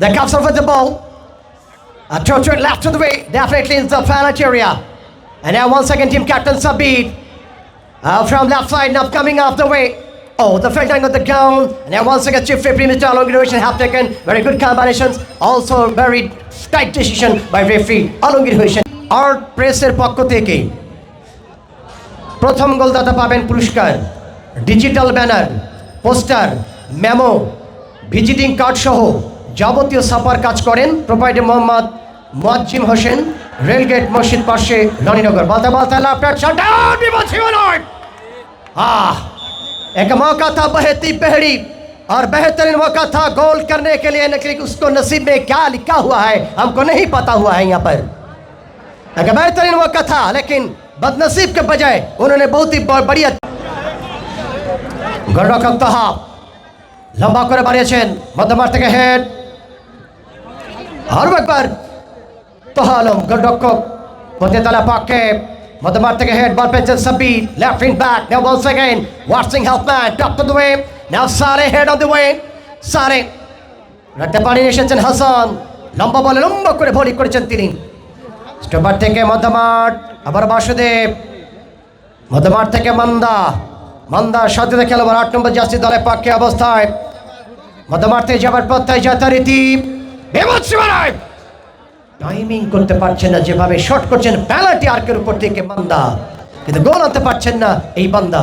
The comes off with the ball. A throw to it left to the way, definitely in the penalty area. And now once again, team captain Sabid uh, from left side now coming off the way. Oh, the felt line on the ground. And now once again, Chief Referee Mr. Along Innovation have taken very good combinations. Also, very tight decision by referee Along Innovation. Our প্রেসের পক্ষ থেকে প্রথম গোলদাতা পাবেন পুরস্কার digital banner poster memo visiting card সহ যাবতীয় ছাপার কাজ করেন প্রোপাইটার মোহাম্মদ মোয়াজ্জিম হোসেন রেলগেট মসজিদ পাশে রানীনগর বলতে বলতে লাফটার শাটআউট বিপদ শিবনট आह एक मौका था बहती पहड़ी और बेहतरीन मौका था गोल करने के लिए लेकिन उसको नसीब में क्या लिखा हुआ है हमको नहीं पता हुआ है यहाँ पर एक बेहतरीन मौका था लेकिन बदनसीब के बजाय उन्होंने बहुत ही ब- बढ़िया গোলরক্ষক তাহা লম্বা করে বাড়িয়েছেন মধ্যমার থেকে হেড একবার। তোহা আলম গোলরক্ষক পতিতালা পাকে মধ্যমার থেকে হেড বল পেয়েছেন Sabbir left in back now once again ওয়াটসিং হেল্পম্যান টপ টু দ্য ওয়ে সারে হেড অন দ্য ওয়ে সারে রাখতে পানি এসেছেন হাসান, লম্বা বলে লম্বা করে ভলি করেছেন তিনি। স্টোপার থেকে মধ্যমাঠ, আবার বাসুদেব, মধ্যমাঠ থেকে মান্দা মান্দা সাথে খেলোয়াড় আট নম্বর জার্সি দলের পক্ষে অবস্থায়। মধ্যমাঠ থেকে যাবার পথে যথারীতি বিভৎস মারায় টাইমিং করতে পারছেন না, যেভাবে শট করছেন পেনাল্টি আর্কের উপর থেকে বান্দা। কিন্তু গোল পারছেন না এই বান্দা।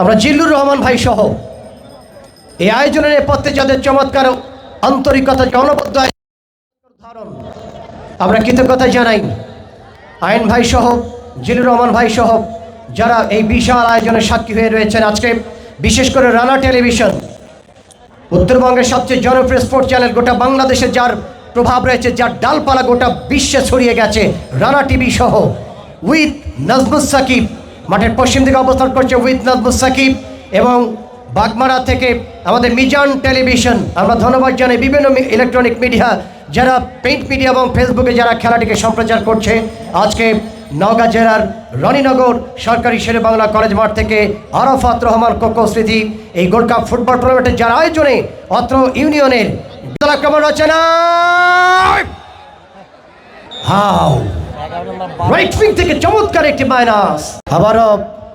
আমরা জিল্লুর রহমান ভাই সহ। এই আয়োজনের নেপথ্যে যাদের চমৎকার আন্তরিকতা, জনবদ্ধ ধারণ, আমরা কৃতজ্ঞতা জানাই। আইন ভাই সহ জিলুর রহমান ভাই সহ, যারা এই বিশাল আয়োজনের সাক্ষী হয়ে রয়েছেন আজকে। বিশেষ করে রানা টেলিভিশন। উত্তরবঙ্গের সবচেয়ে জনপ্রিয় স্পোর্টস চ্যানেল গোটা বাংলাদেশে যার প্রভাব রয়েছে, যার ডালপালা গোটা বিশ্বে ছড়িয়ে গেছে রানা টিভি সহ। উইথ নাজমুস সাকিব, মাঠের পশ্চিম দিকে অবস্থান করছে উইথ নাজমুস সাকিব এবং বাগমারা থেকে আমাদের মিজান টেলিভিশন। আমরা ধন্যবাদ জানাই বিভিন্ন ইলেকট্রনিক মিডিয়া যারা প্রিন্ট মিডিয়া এবং ফেসবুকে যারা খেলাটিকে সম্প্রচার করছে। আজকে নওগাঁ জেলার রনিনগর সরকারি শেরে বাংলা কলেজ মাঠ থেকে আরফাত রহমান কোকো স্মৃতি এই গোল্ড কাপ ফুটবল টুর্নামেন্টের যার আয়োজনে অত্র ইউনিয়নের দলা রচনা হাও। থেকে চমৎকার একটি মাইনাস আবারও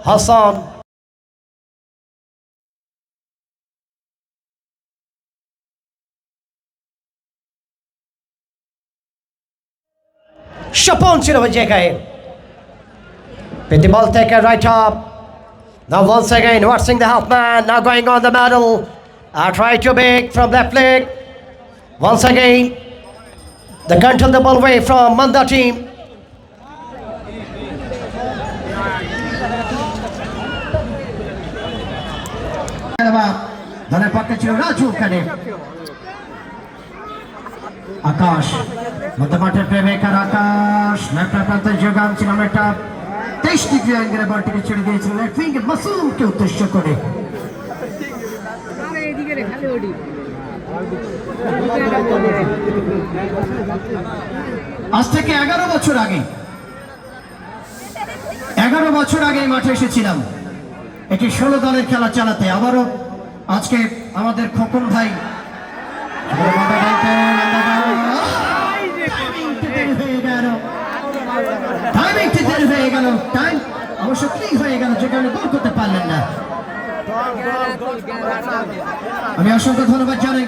হাসান। স্বপন ছিল ওই জায়গায় Pity ball taken right up. Now once again, watching the halfman, now going on the middle. Uh, try to make from left leg. Once again, the control the ball away from Manda team. দলের পক্ষে ছিল রাজু ওখানে আকাশ মধ্যমাঠের প্রেমিকার আকাশ লেফটার প্রান্তে যোগান ছিল একটা তেইশ ডিগ্রি অ্যাঙ্গেলে ছেড়ে দিয়েছিল লেফট উইঙ্গে মাসুমকে উদ্দেশ্য করে। আজ থেকে এগারো বছর আগে, এগারো বছর আগে মাঠে এসেছিলাম। এটি ষোলো দলের খেলা চালাতে। আবারও আজকে আমাদের খোকন ভাই দেরি হয়ে গেল টাইম অবশ্য ক্লিক হয়ে গেল যে কারণে গোল করতে পারলেন না? আমি অসংখ্য ধন্যবাদ জানাই।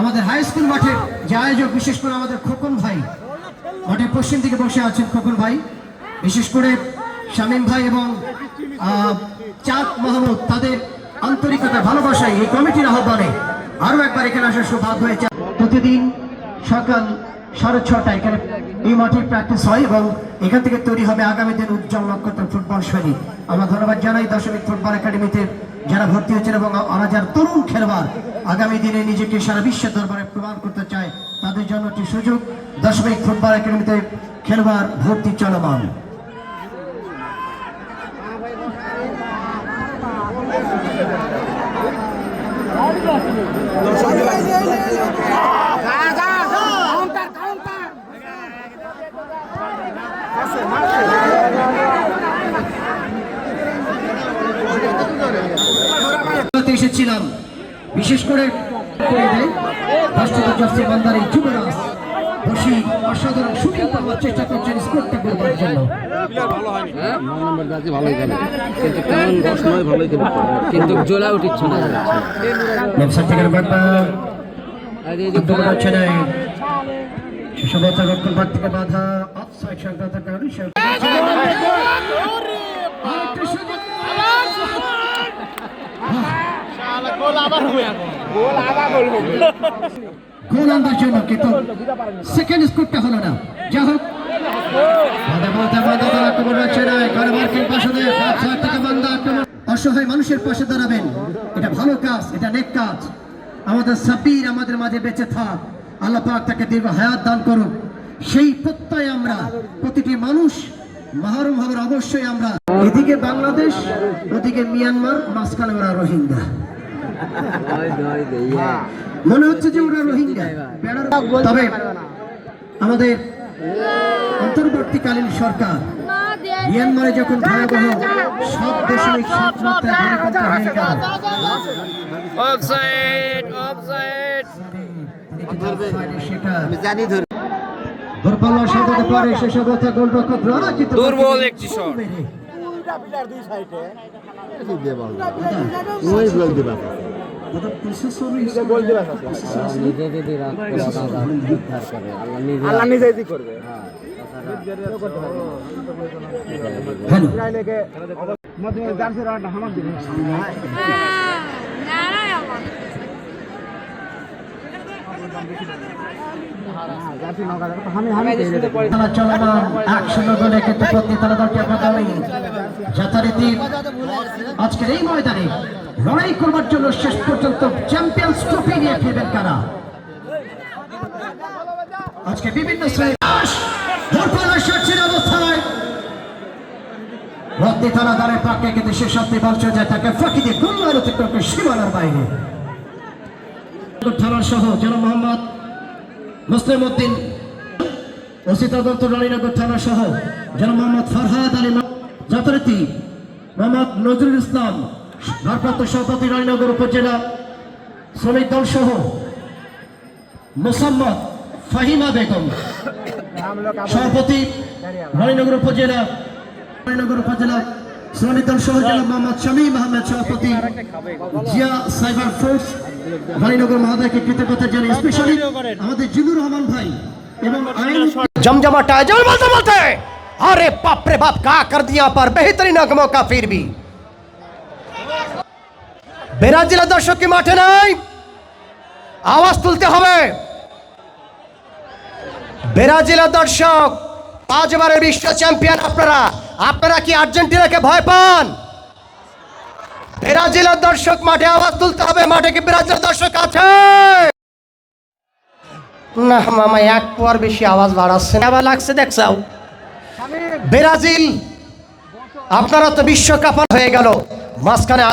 আমাদের হাই স্কুল মাঠের যে আয়োজক, বিশেষ করে আমাদের খোকন ভাই, মাঠের পশ্চিম দিকে বসে আছেন খোকন ভাই। বিশেষ করে শামীম ভাই এবং চাঁদ মাহমুদ, তাদের আন্তরিকতা, ভালোবাসায় এই কমিটির আহ্বানে আরও একবার এখানে আসার সৌভাগ্য হয়েছে। প্রতিদিন সকাল সাড়ে ছটা এখানে এই মাঠে প্র্যাকটিস হয় এবং এখান থেকে তৈরি হবে আগামী দিন উজ্জ্বল নক্ষত্র ফুটবল শৈলী আমরা ধন্যবাদ জানাই দশমিক ফুটবল একাডেমিতে যারা ভর্তি হয়েছেন এবং যারা তরুণ খেলোয়াড় আগামী দিনে নিজেকে সারা বিশ্বের দরবারে প্রমাণ করতে চায়, তাদের জন্য একটি সুযোগ। দশমিক ফুটবল একাডেমিতে খেলোয়াড় ভর্তি চলমান কাউন্টার দর্শক করতে এসেছিলাম। বিশেষ করে করে দেয় রাষ্ট্রপতি জার্সি বান্দারি যুবরাজ বসি অসাধারণ শুটিং করবার চেষ্টা করছেন স্কোরটা করবার জন্য। কিন্তু জোলা উঠিচ্ছে না। ব্যবসা থেকে ব্যাপার আর এই যে উদ্যোগ হচ্ছে না সুসভতা রক্ষণ থেকে বাধা অফসাইড সংক্রান্ত কারণে গোল আনবার জন্য কিন্তু সেকেন্ড স্কোরটা হলো না। যা হোক। অসহায় মানুষের পাশে দাঁড়াবেন। এটা ভালো কাজ এটা নেক কাজ। আমাদের সাবির আমাদের মাঝে বেঁচে থাক। আল্লাহ পাক তাকে দীর্ঘ হায়াত দান করুক। সেই প্রত্যয় আমরা, প্রতিটি মানুষ মাহরুম হবার অবশ্যই আমরা। এদিকে বাংলাদেশ, ওদিকে মিয়ানমার, মাঝখানে ওরা রোহিঙ্গা। মনে হচ্ছে যে ওরা রোহিঙ্গা। তবে আমাদের অন্তর্বর্তীকালীন সরকার, মিয়ানমারে যখন ভয়াবহ সাত দশমিক সাত মাত্রায় অফসাইড জানি ধর দুর্বল সাজাতে পারে সেসব কথা গোলরক্ষক রানা কিন্তু দুর্বল একটি শট। আল্লাহ নিজেই করবে। মধ্যে জার্সি রাউন্ড হামার দিবে জার্সি নগা আমি আমি খেলা চলমান এক শূন্য গোলে কিন্তু প্রতিতলা দলটি আগামী আজকের এই ময়দানে লড়াই করবার জন্য শেষ পর্যন্ত চ্যাম্পিয়ন্স ট্রফি নিয়ে কারা আজকে বিভিন্ন রত্নি থানা দ্বারের পাকে কিন্তু শেষ অব্দি বলছে যে তাকে ফাঁকি দিয়ে গোল্লার অতিক্রম করে সীমানার বাইরে। থানা সহ যেন মোহাম্মদ মুসলিম উদ্দিন ওসি তদন্ত রানীনগর থানা সহ যেন মোহাম্মদ ফরহাদ আলী যথারীতি মোহাম্মদ নজরুল ইসলাম, ভারপ্রাপ্ত সভাপতি রানীনগর উপজেলা শ্রমিক দল সহ মোসাম্মদ ফাহিমা বেগম, সভাপতি রানীনগর উপজেলা রানীনগর উপজেলা শ্রমিক দল সহ জেলা মোহাম্মদ শামীম আহমেদ, সভাপতি জিয়া সাইবার ফোর্স রানীনগর মহোদয়কে কৃতজ্ঞতা জানাই স্পেশালি আমাদের জিলুর রহমান ভাই এবং আইন जमजमाट आयोजन बोलते बोलते अरे बाप रे बाप का कर दिया पर बेहतरीन मौका फिर भी বেরা জেলা দর্শক কি মাঠে নাই আওয়াজ তুলতে হবে বেরা জেলা দর্শক পাঁচবারের বিশ্ব চ্যাম্পিয়ন আপনারা আপনারা কি আর্জেন্টিনাকে ভয় পান জেলার দর্শক, মাঠে আওয়াজ তুলতে হবে, মাঠে কি ব্রাজিলের দর্শক আছে? না মামা, এক পর বেশি আওয়াজ বাড়াচ্ছে আবার লাগছে দেখছাও ব্রাজিল, আপনারা তো বিশ্বকাপ হয়ে গেল। মাঝখানে।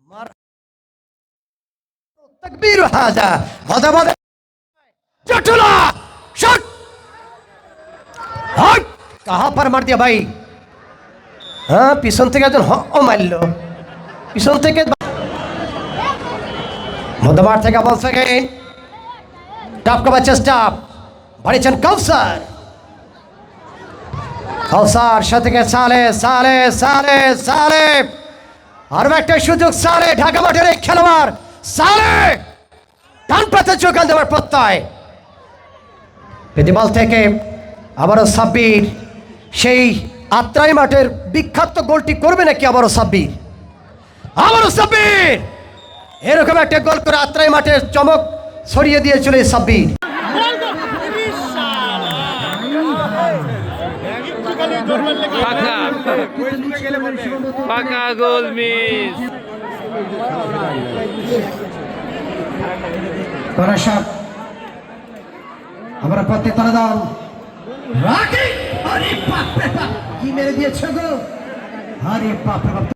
মার- হাজা। হট! पर মার দিয়া ভাই। হ্যাঁ পিছন থেকে একজন হ মারলো। পিছন থেকে মধ্যমার থেকে বল থেকে। টাপ করার চেষ্টা। বাড়িয়েছেন কাউসার। কাউসার সাথে সালে সালে সালে সালে। আরও একটা সুযোগ, সালে। ঢাকা মাঠের এই খেলোয়াড়, সালে। ডান পাতে যোগান দেওয়ার প্রত্যয়। পেদিবল থেকে। আবারও সাব্বির। সেই আত্রাই মাঠের বিখ্যাত গোলটি করবে নাকি আবারও সাব্বির? আবারও সাব্বির! এরকম একটা গোল করে আত্রাই মাঠের চমক ছড়িয়ে দিয়েছিল এই সাব্বির। পাকা পাকা গোল মিস। আমরা পথে তারা দাম। রাখি আরে বাপ রে বাপ। কি মেরে দিয়েছ গো? আরে বাপ রে বাপ।